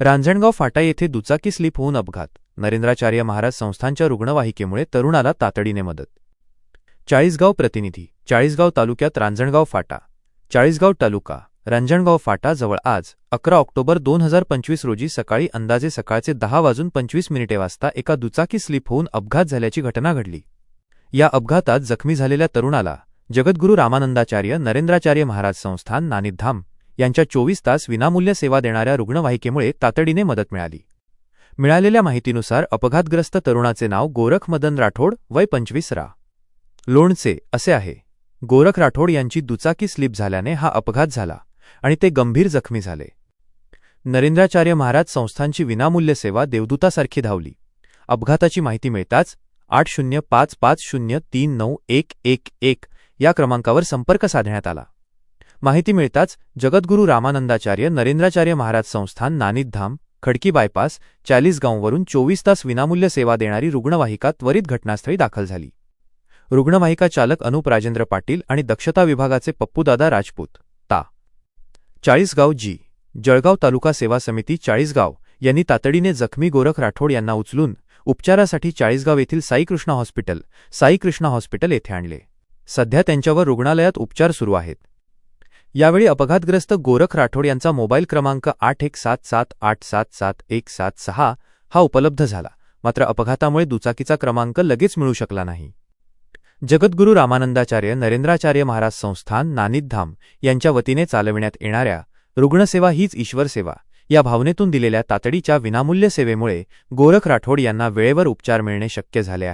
रांजणगाव फाटा येथे दुचाकी स्लिप होऊन अपघात. नरेंद्राचार्य महाराज संस्थांच्या रुग्णवाहिकेमुळे तरुणाला तातडीने मदत. चाळीसगाव प्रतिनिधी चाळीसगाव तालुक्यात रांजणगाव फाटा. चाळीसगाव तालुका रांजणगाव फाटा जवळ आज अकरा ऑक्टोबर दोन हजार पंचवीस रोजी सकाळी अंदाजे सकाळचे दहा वाजून पंचवीस मिनिटे वाजता एका दुचाकी स्लिप होऊन अपघात झाल्याची घटना घडली. या अपघातात जखमी झालेल्या तरुणाला जगद्गुरू रामानंदाचार्य नरेंद्राचार्य महाराज संस्थान नानिधाम यांच्या चोवीस तास विनामूल्य सेवा देणाऱ्या रुग्णवाहिकेमुळे तातडीने मदत मिळाली. मिळालेल्या माहितीनुसार अपघातग्रस्त तरुणाचे नाव गोरख मदन राठोड वय पंचवीस रा. लोणचे असे आहे. गोरख राठोड यांची दुचाकी स्लिप झाल्याने हा अपघात झाला आणि ते गंभीर जखमी झाले. नरेंद्राचार्य महाराज संस्थांची विनामूल्य सेवा देवदूतासारखी धावली. अपघाताची माहिती मिळताच आठ शून्य पाच पाच शून्य तीन नऊ एक एक एक या क्रमांकावर संपर्क साधण्यात आला. माहिती मिळताच जगद्गुरू रामानंदाचार्य नरेंद्राचार्य महाराज संस्थान नानिधाम खडकी बायपास चाळीसगाववरून चोवीस तास विनामूल्य सेवा देणारी रुग्णवाहिका त्वरित घटनास्थळी दाखल झाली. रुग्णवाहिका चालक अनुप राजेंद्र पाटील आणि दक्षता विभागाचे पप्पूदादा राजपूत ता. चाळीसगाव जी. जळगाव तालुका सेवा समिती चाळीसगाव यांनी तातडीने जखमी गोरख राठोड यांना उचलून उपचारासाठी चाळीसगाव येथील साईकृष्णा हॉस्पिटल साईकृष्णा हॉस्पिटल येथे आणले. सध्या त्यांच्यावर रुग्णालयात उपचार सुरू आहेत. यावेळी अपघातग्रस्त गोरख राठोड यांचा मोबाईल क्रमांक आठ एक सात सात आठ सात सात एक सात सहा हा उपलब्ध झाला. मात्र अपघातामुळे दुचाकीचा क्रमांक लगेच मिळू शकला नाही. जगद्गुरू रामानंदाचार्य नरेंद्राचार्य महाराज संस्थान नानिधाम यांच्या वतीने चालविण्यात येणाऱ्या रुग्णसेवा हीच ईश्वर सेवा. या भावनेतून दिलेल्या तातडीच्या विनामूल्य सेवेमुळे गोरख राठोड यांना वेळेवर उपचार मिळणे शक्य झाले आहे.